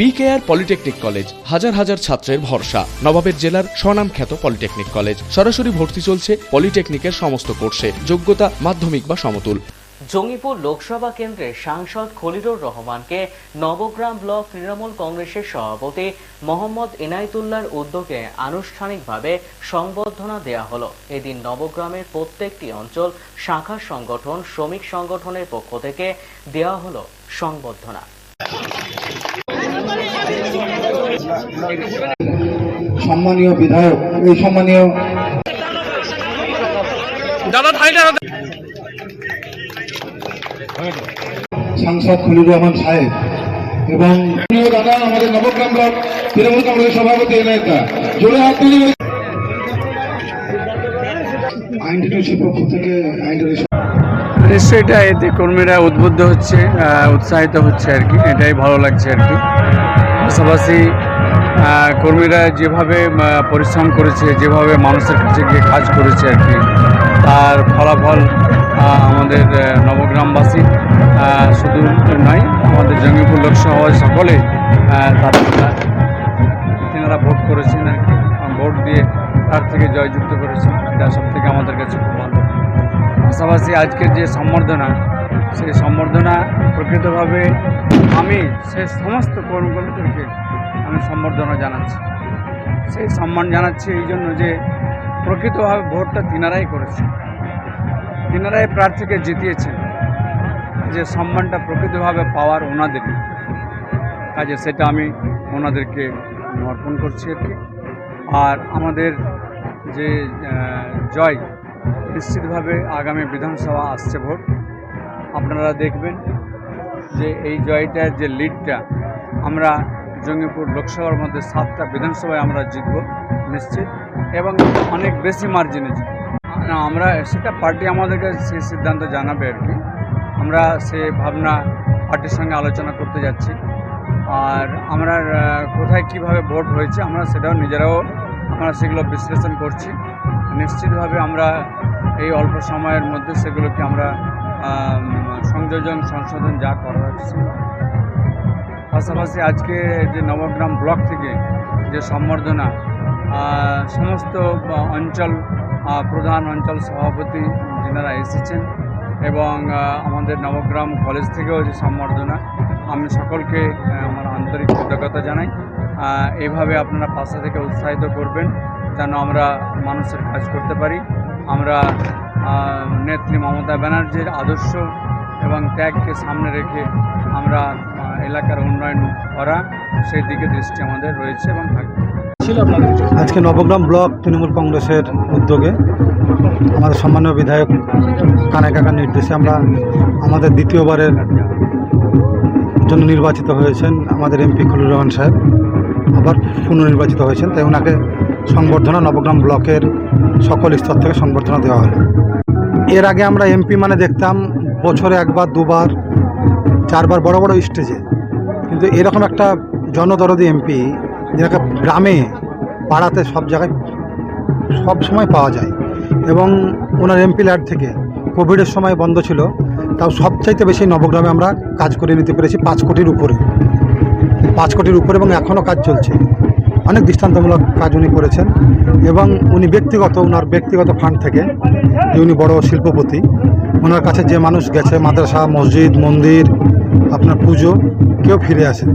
BKR polytechnic college হাজার হাজার ছাত্রের ভরসা। নবাবের জেলার স্বনামখ্যাত পলিটেকনিক কলেজ সরাসরি ভর্তি চলছে পলিটেকনিকের সমস্ত কোর্সে। যোগ্যতা মাধ্যমিক বা সমতুল। জঙ্গিপুর লোকসভা কেন্দ্রের সাংসদ খলিলুর রহমানকে নবগ্রাম ব্লক তৃণমূল কংগ্রেসের সভাপতি মোহাম্মদ এনায়েতুল্লাহর উদ্যোগে আনুষ্ঠানিকভাবে সংবর্ধনা দেয়া হলো। এদিন নবগ্রামের প্রত্যেকটি অঞ্চল শাখা সংগঠন, শ্রমিক সংগঠনের পক্ষ থেকে দেওয়া হলো সংবর্ধনা। সম্মানীয় বিধায়ক এই সম্মানীয় সাংসদ খলিল রহমান সাহেব এবং দাদা আমাদের নবগ্রাম ব্লক তৃণমূল কংগ্রেসের সভাপতি নেতা জোরে হাত তুলি পক্ষ থেকে আইনটিটিউসি নিশ্চয়ই এটা এতে কর্মীরা উদ্বুদ্ধ হচ্ছে উৎসাহিত হচ্ছে আর কি। এটাই ভালো লাগছে আর কি। পাশাপাশি কর্মীরা যেভাবে পরিশ্রম করেছে, যেভাবে মানুষের কাছে গিয়ে কাজ করেছে আর কি, তার ফলাফল আমাদের নবগ্রামবাসী শুধু নয়, আমাদের জঙ্গিপুর লোকসভা সকলে তারা তেনারা ভোট করেছেন আর কি। ভোট দিয়ে তার থেকে জয়যুক্ত করেছেন। এটা সব থেকে আমাদের কাছে খুব ভালো। পাশাপাশি আজকের যে সম্বর্ধনা, সেই সম্বর্ধনা প্রকৃতভাবে আমি, সে সমস্ত কর্মকর্তাদেরকে আমি সম্বর্ধনা জানাচ্ছি। সেই সম্মান জানাচ্ছি এই জন্য যে প্রকৃতভাবে ভোটটা তিনারাই করেছে তিনারাই প্রার্থীকে জিতিয়েছেন। যে সম্মানটা প্রকৃতভাবে পাওয়ার ওনাদের। কাজে সেটা আমি ওনাদেরকে অর্পণ করছি আর আর আমাদের যে জয় নিশ্চিতভাবে আগামী বিধানসভা আসছে ভোট। আপনারা দেখবেন যে এই জয়টার যে লিডটা আমরা জঙ্গিপুর লোকসভার মধ্যে সাতটা বিধানসভায় আমরা জিতব নিশ্চিত এবং অনেক বেশি মার্জিনে জিতব। না, আমরা সেটা পার্টি আমাদেরকে সেই সিদ্ধান্ত জানাবে আর কি। আমরা সে ভাবনা পার্টির সঙ্গে আলোচনা করতে যাচ্ছি। আর আমরা কোথায় কীভাবে ভোট হয়েছে আমরা সেটাও নিজেরাও আমরা সেগুলো বিশ্লেষণ করছি। নিশ্চিতভাবে আমরা এই অল্প সময়ের মধ্যে সেগুলোকে আমরা সংযোজন, সংশোধন যা করা হচ্ছে পাশাপাশি আজকে যে নবগ্রাম ব্লক থেকে যে সম্বর্ধনা সমস্ত অঞ্চল প্রধান অঞ্চল সভাপতি যেনারা এসেছেন এবং আমাদের নবগ্রাম কলেজ থেকেও যে সম্বর্ধনা, আমি সকলকে আমার আন্তরিক কৃতজ্ঞতা জানাই। এভাবে আপনারা পাশে থেকে উৎসাহিত করবেন। যেন আমরা মানুষের কাজ করতে পারি। আমরা নেত্রী মমতা ব্যানার্জির আদর্শ এবং ত্যাগকে সামনে রেখে আমরা এলাকার উন্নয়ন করা সেই দিকে দৃষ্টি আমাদের রয়েছে এবং থাকবে। আজকে নবগ্রাম ব্লক তৃণমূল কংগ্রেসের উদ্যোগে আমাদের সম্মানীয় বিধায়ক কানাই কাকার নির্দেশে আমরা আমাদের দ্বিতীয়বারের জন্য নির্বাচিত হয়েছেন আমাদের এমপি খলিল রহমান সাহেব। আবার পুনর্নির্বাচিত হয়েছেন তাই ওনাকে সংবর্ধনা নবগ্রাম ব্লকের সকল স্তর থেকে সংবর্ধনা দেওয়া হলো। এর আগে আমরা এমপি মানে দেখতাম, বছরে একবার, দুবার, চারবার বড় বড় স্টেজে। কিন্তু এরকম একটা জনদরদি এমপি যেটাকে গ্রামে, পাড়াতে সব জায়গায় সব সময় পাওয়া যায় এবং ওনার এমপি ল্যাড থেকে কোভিডের সময় বন্ধ ছিল, তাও সবচাইতে বেশি নবগ্রামে আমরা কাজ করে নিতে পেরেছি পাঁচ কোটির উপরে। পাঁচ কোটির উপরে এবং এখনও কাজ চলছে। অনেক দৃষ্টান্তমূলক কাজ উনি করেছেন এবং উনি ব্যক্তিগত ওনার ব্যক্তিগত ফান্ড থেকে যে উনি বড় শিল্পপতি ওনার কাছে যে মানুষ গেছে, মাদ্রাসা, মসজিদ, মন্দির, আপনার পুজো, কেউ ফিরে আসেনি।